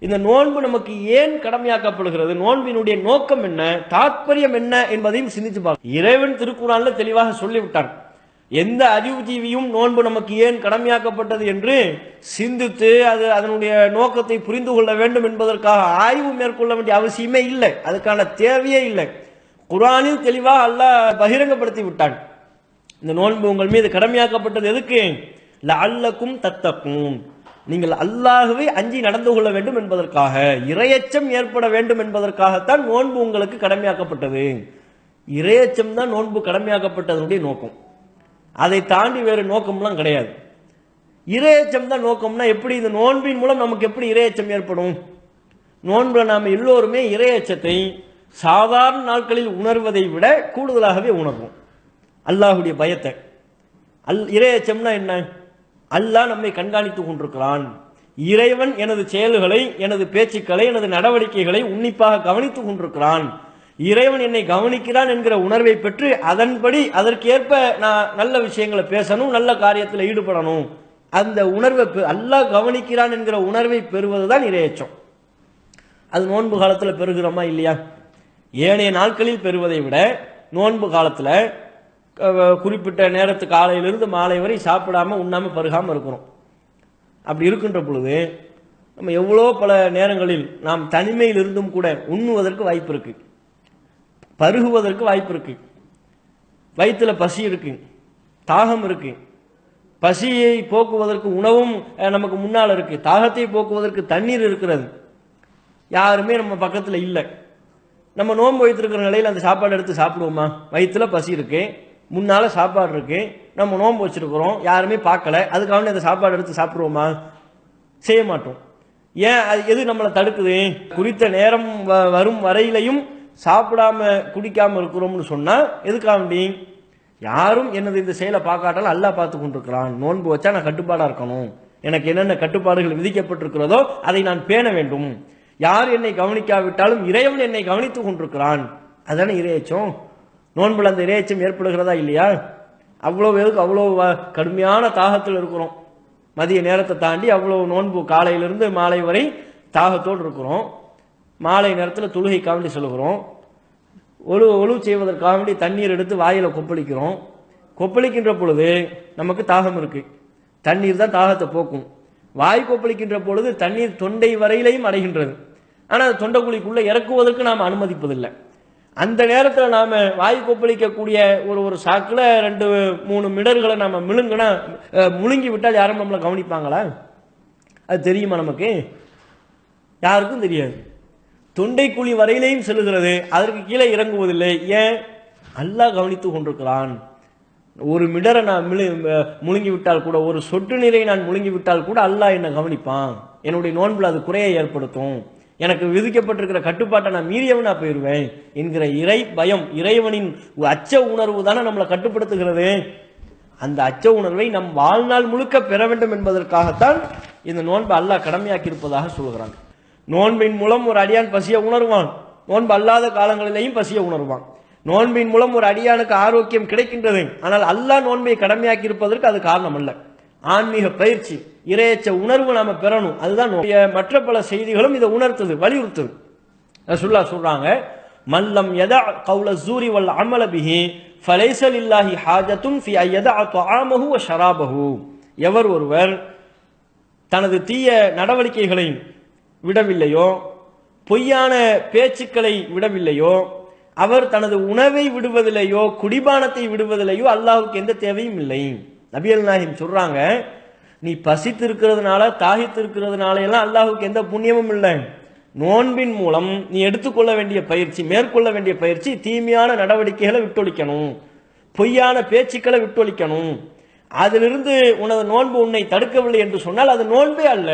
இந்த நோன்பு நமக்கு ஏன் கடமையாக்கப்படுகிறது? நோன்பினுடைய நோக்கம் என்ன? தாத்பரியம் என்ன என்பதையும் சிந்தித்து பார்க்க இறைவன் திருக்குறான்ல தெளிவாக சொல்லிவிட்டான். எந்த அறிவுஜீவியும் நோன்பு நமக்கு ஏன் கடமையாக்கப்பட்டது என்று சிந்தித்து அது அதனுடைய நோக்கத்தை புரிந்து கொள்ள வேண்டும் என்பதற்காக ஆய்வு மேற்கொள்ள வேண்டிய அவசியமே இல்லை. அதுக்கான தேவையே இல்லை. குரானில் தெளிவாக அல்லாஹ் பகிரங்கப்படுத்தி விட்டான். இந்த நோன்பு உங்கள் மீது கடமையாக்கப்பட்டது எதுக்கு? அல்லக்கும் தத்தக்கும் நீங்கள் அல்லாகவே அஞ்சி நடந்து கொள்ள வேண்டும் என்பதற்காக இரையச்சம் ஏற்பட வேண்டும் என்பதற்காகத்தான் நோன்பு உங்களுக்கு கடமையாக்கப்பட்டது. இரையச்சம் தான் நோன்பு கடமையாக்கப்பட்டதனுடைய நோக்கம். அதை தாண்டி வேறு நோக்கம்லாம் கிடையாது. இரையச்சம் தான் நோக்கம்னா எப்படி இந்த நோன்பின் மூலம் நமக்கு எப்படி இரையச்சம் ஏற்படும்? நோன்பில் நாம் எல்லோருமே இரையச்சத்தை சாதாரண நாட்களில் உணர்வதை விட கூடுதலாகவே உணர்வோம். அல்லாஹுடைய பயத்தை. அல் இரையச்சம்னா என்ன? அல்லாஹ் நம்மை கண்காணித்துக் கொண்டிருக்கிறான். இறைவன் எனது செயல்களை எனது பேச்சுக்களை எனது நடவடிக்கைகளை உன்னிப்பாக கவனித்துக் கொண்டிருக்கிறான். இறைவன் என்னை கவனிக்கிறான் என்கிற உணர்வை பெற்று அதன்படி அதற்கேற்ப நான் நல்ல விஷயங்களை பேசணும் நல்ல காரியத்தில் ஈடுபடணும். அந்த உணர்வை பெ- அல்லாஹ் கவனிக்கிறான் என்கிற உணர்வை பெறுவதுதான் இரையச்சம். அது நோன்பு காலத்தில் பெறுகிறோமா இல்லையா? ஏனைய நாட்களில் பெறுவதை விட நோன்பு காலத்தில் குறிப்பிட்ட நேரத்து காலையிலிருந்து மாலை வரை சாப்பிடாம உண்ணாமல் பருகாமல் இருக்கிறோம். அப்படி இருக்கின்ற பொழுது நம்ம எவ்வளோ பல நேரங்களில் நாம் தனிமையில் இருந்தும் கூட உண்ணுவதற்கு வாய்ப்பு இருக்குது பருகுவதற்கு வாய்ப்பு இருக்குது வயிற்றில் பசி இருக்குது தாகம் இருக்குது பசியை போக்குவதற்கு உணவும் நமக்கு முன்னால் இருக்குது தாகத்தை போக்குவதற்கு தண்ணீர் இருக்கிறது. யாருமே நம்ம பக்கத்தில் இல்லை. நம்ம நோன்பு வைத்திருக்கிற நிலையில் அந்த சாப்பாடு எடுத்து சாப்பிடுவோமா? வயிற்றுல பசி இருக்குது முன்னால் சாப்பாடு இருக்குது நம்ம நோன்பு வச்சிருக்கிறோம் யாருமே பார்க்கல. அதுக்காக அந்த சாப்பாடு எடுத்து சாப்பிடுவோமா? செய்ய மாட்டோம். ஏன்? அது எது நம்மளை தடுக்குது? குறித்த நேரம் வ- வரும் வரையிலையும் சாப்பிடாம குடிக்காமல் இருக்கிறோம்னு சொன்னால் எதுக்காக வேண்டி? யாரும் எனது இந்த செயலை பார்க்காட்டாலும் அல்லா பார்த்து கொண்டிருக்கிறான். நோன்பு வச்சா நான் கட்டுப்பாடாக இருக்கணும். எனக்கு என்னென்ன கட்டுப்பாடுகள் விதிக்கப்பட்டிருக்கிறதோ அதை நான் பேண வேண்டும். யார் என்னை கவனிக்காவிட்டாலும் இறைவன் என்னை கவனித்து கொண்டிருக்கிறான். அதானே இரையச்சம் நோன்புல அந்த இறையச்சம் ஏற்படுகிறதா இல்லையா? அவ்வளோ பேருக்கு அவ்வளோ வ- கடுமையான தாகத்தில் இருக்கிறோம். மதிய நேரத்தை தாண்டி அவ்வளோ நோன்பு காலையிலிருந்து மாலை வரை தாகத்தோடு இருக்கிறோம். மாலை நேரத்தில் தொழுகை காவண்டி சொல்லுகிறோம். ஒழு ஒழு செய்வதற்காக வேண்டி தண்ணீர் எடுத்து வாயில் கொப்பளிக்கிறோம். கொப்பளிக்கின்ற பொழுது நமக்கு தாகம் இருக்குது தண்ணீர் தான் தாகத்தை போக்கும். வாய் கொப்பளிக்கின்ற பொழுது தண்ணீர் தொண்டை வரையிலையும் அடைகின்றது. ஆனால் அது இறக்குவதற்கு நாம் அனுமதிப்பதில்லை. அந்த நேரத்தில் நாம் வாய் கொப்பளிக்கக்கூடிய ஒரு ஒரு சாக்கில் ரெண்டு மூணு மிடர்களை நாம் மிழுங்கினா முழுங்கி விட்டால் யாரும் நம்மளை கவனிப்பாங்களா? அது தெரியுமா நமக்கு? யாருக்கும் தெரியாது. தொண்டைக்குழி வரையிலையும் செல்லுகிறது. அதற்கு கீழே இறங்குவதில்லை. ஏன்? அல்லாஹ் கவனித்து கொண்டிருக்கிறான். ஒரு மிடரை நான் மிளு முழுங்கி விட்டால் கூட ஒரு சொட்டு நீரை நான் முழுங்கி விட்டால் கூட அல்லாஹ் என்னை கவனிப்பான். என்னுடைய நோன்பில் அது குறையை ஏற்படுத்தும். எனக்கு விதிக்கப்பட்டிருக்கிற கட்டுப்பாட்டை நான் மீறியவனா போயிடுவேன் என்கிற இறை பயம் இறைவனின் அச்ச உணர்வு தானே நம்மளை கட்டுப்படுத்துகிறது. அந்த அச்ச உணர்வை நம் வாழ்நாள் முழுக்க பெற வேண்டும் என்பதற்காகத்தான் இந்த நோன்பை அல்லாஹ் கடமையாக்கி இருப்பதாக சொல்கிறான். நோன்பின் மூலம் ஒரு அடியான் பசியை உணர்வான். நோன்பு அல்லாத காலங்களிலேயும் பசியை உணர்வான். நோன்பின் மூலம் ஒரு அடியானுக்கு ஆரோக்கியம் கிடைக்கின்றது. ஆனால் அல்லாஹ் நோன்பை கடமையாக்கி இருப்பதற்கு அது காரணம் அல்ல ஆன்மீக பயிற்சி இரையச்ச உணர்வு நாம பெறணும். அதுதான் மற்ற பல செய்திகளும் இதை உணர்த்துது வலியுறுத்துது. ரசுல்லா சொல்றாங்க மல்லம் எதா கவுல சூரி வல் அமலபிஹி ஃபலைசல் இல்லாஹி ஹாஜத்தும் ஃபி ஐயதா துவாமஹு ஷராபஹு. எவர் ஒருவர் தனது தீய நடவடிக்கைகளை விடவில்லையோ பொய்யான பேச்சுக்களை விடவில்லையோ அவர் தனது உணவை விடுவதிலேயோ குடிபானத்தை விடுவதிலேயோ அல்லாஹுக்கு எந்த தேவையும் இல்லை. நபியல் நாஹிம் சொல்கிறாங்க நீ பசித்து இருக்கிறதுனால தாகித்து இருக்கிறதுனால எல்லாம் அல்லாஹுக்கு எந்த புண்ணியமும் இல்லை. நோன்பின் மூலம் நீ எடுத்துக்கொள்ள வேண்டிய பயிற்சி மேற்கொள்ள வேண்டிய பயிற்சி தீமையான நடவடிக்கைகளை விட்டொழிக்கணும். பொய்யான பேச்சுக்களை விட்டொழிக்கணும். அதிலிருந்து உனது நோன்பு உன்னை தடுக்கவில்லை என்று சொன்னால் அது நோன்பே அல்ல.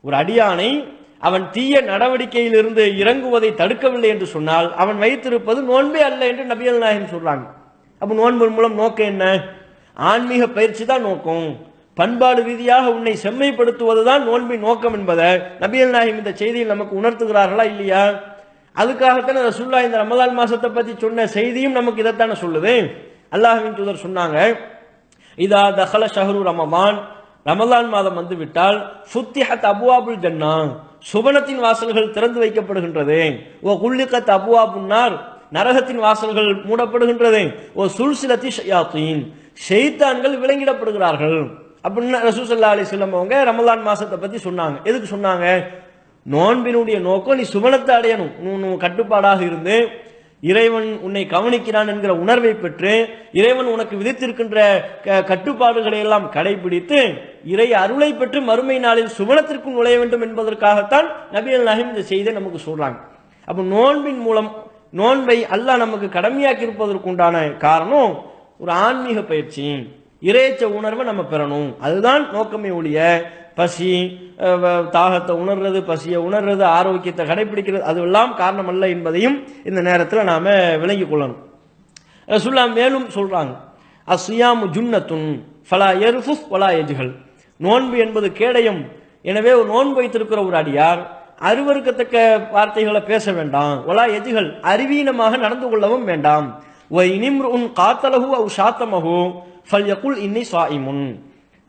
ஒரு அடியானை அவன் தீய நடவடிக்கையிலிருந்து இறங்குவதை தடுக்கவில்லை என்று சொன்னால் அவன் வைத்திருப்பது நோன்பே அல்ல என்று நபியல் நாயகம் சொல்றாங்க. அப்போ நோன்பு மூலம் நோக்கம் என்ன? ஆன்மீக பயிற்சி தான் நோக்கம். பண்பாடு ரீதியாக உன்னை செம்மைப்படுத்துவதுதான் நோன்பின் நோக்கம் என்பதை நபியல் நாயகம் இந்த செய்தியில் நமக்கு உணர்த்துகிறார்களா இல்லையா? அதுக்காகத்தானே ரசுல்லா இந்த ரமதான் மாசத்தை பற்றி சொன்ன செய்தியும் நமக்கு இதைத்தானே சொல்லுது. அல்லாஹின் தூதர் சொன்னாங்க இதா தஹல ஷஹரு ரமமான் ரமலான் மாதம் வந்து விட்டால் ஃபுத்திஹத் அபுவாபுல் ஜன்னா. சுபனத்தின் வாசல்கள் திறந்து வைக்கப்படுகின்றது. ஓ குள்ளிக்கத் அபுவா புன்னார் நரகத்தின் வாசல்கள் மூடப்படுகின்றது. ஓ சுல்சிலத்தி ஷயாத்தீன். ஷெய்தான்கள் விலங்கிடப்படுகிறார்கள். அப்படின்னு ரசூசல்லா அலிஸ்லம் அவங்க ரமலான் மாசத்தை பத்தி சொன்னாங்க. எதுக்கு சொன்னாங்க? நோன்பினுடைய நோக்கம் நீ சுமணத்தை அடையணும். உன் கட்டுப்பாடாக இருந்து இறைவன் உன்னை கவனிக்கிறான் என்கிற உணர்வை பெற்று இறைவன் உனக்கு விதித்திருக்கின்ற க- கட்டுப்பாடுகளை எல்லாம் கடைபிடித்து இறை அருளை பெற்று மறுமை நாளில் சுவனத்திற்குள் நுழைய வேண்டும் என்பதற்காகத்தான் நபிகள் நஹிம் இந்த செய்தியை நமக்கு சொல்றாங்க. அப்போ நோன்பின் மூலம் நோன்பை அல்லாஹ் நமக்கு கடமையாக்கி இருப்பதற்கு உண்டான காரணம் ஒரு ஆன்மீக பயிற்சி. இறைச்ச உணர்வை நம்ம பெறணும். அதுதான் நோக்கமே ஒழிய பசி தாகத்தை உணர்றது பசியை உணர்றது ஆரோக்கியத்தை கடைபிடிக்கிறது அதுவெல்லாம் காரணம் அல்ல என்பதையும் இந்த நேரத்தில் நாம் விளங்கி கொள்ளணும். ரசுல்லா மேலும் சொல்கிறாங்க அஸ்யாமு ஜுன்னத்துன் ஃபலா எர்ஃபுஸ் ஃபலா எஜுகள் நோன்பு என்பது கேடயம். எனவே ஒரு நோன்பு வைத்திருக்கிற ஒரு அடியார் அருவருக்கத்தக்க வார்த்தைகளை பேச வேண்டாம். ஒலா எதிகள் அறிவீனமாக நடந்து கொள்ளவும் வேண்டாம். ஒ இனிம்ரு உன் காத்தலகு அவ் சாத்தமகு ஃபல் யகுல் இன்னி சாயிமுன்.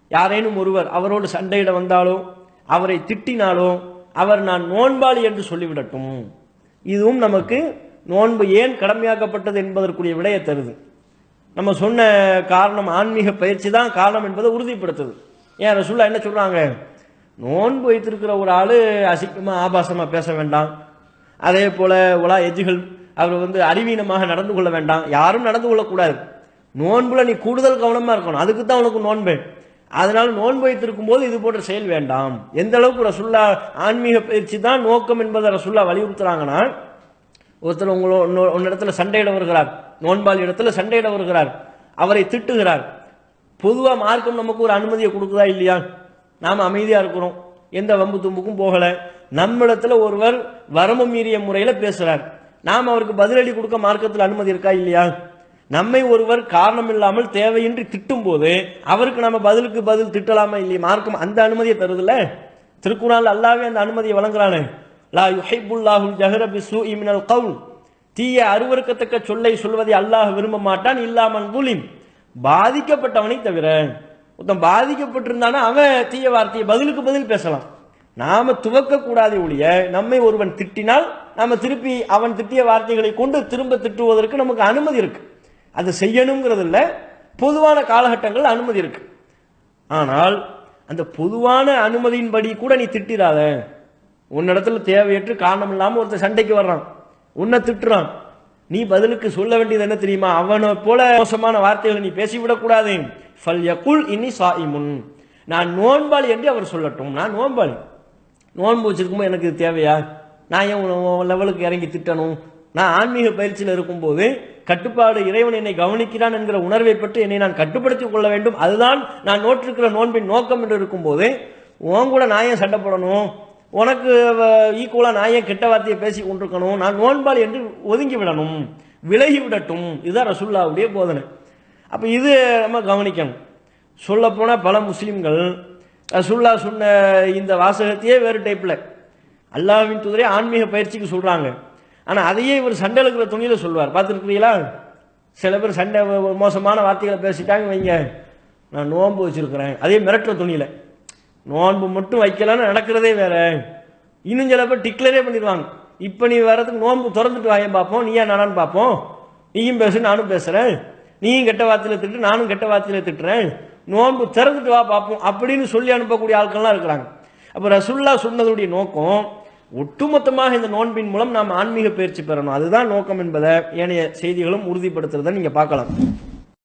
யாரேனும் ஒருவர் அவரோடு சண்டையிட வந்தாலோ அவரை திட்டினாலோ அவர் நான் நோன்பாளி என்று சொல்லிவிடட்டும். இதுவும் நமக்கு நோன்பு ஏன் கடமையாக்கப்பட்டது என்பதற்குரிய விடையை தருது. நம்ம சொன்ன காரணம் ஆன்மீக பயிற்சி தான் காரணம் என்பதை உறுதிப்படுத்துது. ஏன் ரசூல்லா என்ன சொல்கிறாங்க நோன்பு வைத்திருக்கிற ஒரு ஆள் அசிக்கமாக ஆபாசமாக பேச வேண்டாம். அதே போல் உலா எஜ்ஜுகள் அவர் வந்து அறிவீனமாக நடந்து கொள்ள வேண்டாம். யாரும் நடந்து கொள்ளக்கூடாது. நோன்புல நீ கூடுதல் கவனமாக இருக்கணும். அதுக்கு தான் உனக்கு நோன்பு. அதனால் நோன்பு வைத்திருக்கும் போது இது போன்ற செயல் வேண்டாம். எந்த அளவுக்கு ரசுல்லா ஆன்மீக பயிற்சி தான் நோக்கம் என்பதை ரசுல்லா வலியுறுத்துறாங்கன்னா ஒருத்தர் உங்களோ இன்னொரு இடத்துல சண்டையிட வருகிறார். நோன்பால் இடத்துல சண்டையிட வருகிறார். அவரை திட்டுகிறார். பொதுவாக மார்க்கம் நமக்கு ஒரு அனுமதியை கொடுக்குதா இல்லையா? நாம் அமைதியாக இருக்கிறோம். எந்த வம்பு தும்புக்கும் போகலை. நம்மிடத்தில் ஒருவர் வரம்பு மீறிய முறையில் பேசுகிறார் நாம் அவருக்கு பதிலடி கொடுக்க மார்க்கத்தில் அனுமதி இருக்கா இல்லையா? நம்மை ஒருவர் காரணம் இல்லாமல் தேவையின்றி திட்டும் போது அவருக்கு நம்ம பதிலுக்கு பதில் திட்டலாமா இல்லையா? மார்க்கம் அந்த அனுமதியை தருதுல்ல. திருக்குறள் அல்லாவே அந்த அனுமதியை வழங்குறானே. லா யுஹிப்புல்லாஹுல் ஜஹர பிஸ்ஸூஇ இமினல் கவுல். தீய அருவருக்கத்தக்க சொல்லை சொல்வதை அல்லாஹ் விரும்ப மாட்டான். இல்லாமல் புலிம் பாதிக்கப்பட்டவனை தவிர ஒருத்தன் பாதிக்கப்பட்டிருந்தானா அவன் தீய வார்த்தையை பதிலுக்கு பதில் பேசலாம். நாம துவக்கக்கூடாது ஒழிய நம்மை ஒருவன் திட்டினால் நாம திருப்பி அவன் திட்டிய வார்த்தைகளை கொண்டு திரும்ப திட்டுவதற்கு நமக்கு அனுமதி இருக்கு. அது செய்யணுங்கிறது இல்லை பொதுவான காலகட்டங்கள் அனுமதி இருக்கு. ஆனால் அந்த பொதுவான அனுமதியின்படி கூட நீ திட்டிராத. உன்னிடத்துல தேவையற்று காரணம் இல்லாமல் ஒருத்தர் சண்டைக்கு வர்றான். உன்னை திட்டுறான். நீ பதிலுக்கு சொல்ல வேண்டியது என்ன தெரியுமா? அவனை போல மோசமான வார்த்தைகளை நீ பேசிவிடக்கூடாது. ஃபல் யகுல் இனி சாயிமுன். நான் நோன்பாளி என்று அவர் சொல்லட்டும். நான் நோன்பாளி. நோன்பு வச்சிருக்கும்போது எனக்கு இது தேவையா? நான் ஏன் லெவலுக்கு இறங்கி திட்டணும்? நான் ஆன்மீக பயிற்சியில் இருக்கும்போது கட்டுப்பாடு இறைவன் என்னை கவனிக்கிறான் என்கிற உணர்வை பற்றி என்னை நான் கட்டுப்படுத்திக் கொள்ள வேண்டும். அதுதான் நான் நோற்றிருக்கிற நோன்பின் நோக்கம் என்று இருக்கும்போது உன் கூட நான் ஏன் சண்டை போடணும்? உனக்கு ஈக்குவலாக நான் ஏன் கெட்ட வார்த்தையை பேசி கொண்டிருக்கணும்? நான் நோன்பாளி என்று ஒதுங்கி விடணும். விலகி விடட்டும். இதுதான் ரசுல்லாவுடைய போதனை. அப்போ இது நம்ம கவனிக்கணும். சொல்லப்போனால் பல முஸ்லீம்கள் ரசுல்லா சொன்ன இந்த வாசகத்தையே வேறு டைப்பில் அல்லாவின் தூதரே ஆன்மீக பயிற்சிக்கு சொல்கிறாங்க ஆனால் அதையே இவர் சண்டை இருக்கிற துணியில் சொல்வார். பார்த்துருக்குறீங்களா? சில பேர் சண்டை மோசமான வார்த்தைகளை பேசிட்டாங்க வைங்க. நான் நோன்பு வச்சுருக்குறேன். அதே மிரட்டுற துணியில். நோன்பு மட்டும் வைக்கலான்னு நடக்கிறதே வேற. இன்னும் சில பேர் டிக்ளரே பண்ணிடுவாங்க. இப்போ நீ வர்றதுக்கு நோன்பு திறந்துட்டு வாங்க பார்ப்போம். நீயா நானான்னு பார்ப்போம். நீயும் பேசு நானும் பேசுகிறேன் நீயும் கெட்ட வார்த்தையில் திட்டு நானும் கெட்ட வார்த்தையில் திட்டுறேன். நோன்பு திறந்துட்டு வா பார்ப்போம் அப்படின்னு சொல்லி அனுப்பக்கூடிய ஆட்கள்லாம் இருக்கிறாங்க. அப்போ ரசுல்லா சொன்னதுடைய நோக்கம் ஒட்டுமொத்தமாக இந்த நோன்பின் மூலம் நாம் ஆன்மீக பயிற்சி பெறணும். அதுதான் நோக்கம் என்பதை ஏனைய செய்திகளும் உறுதிப்படுத்துறதை நீங்கள் பார்க்கலாம்.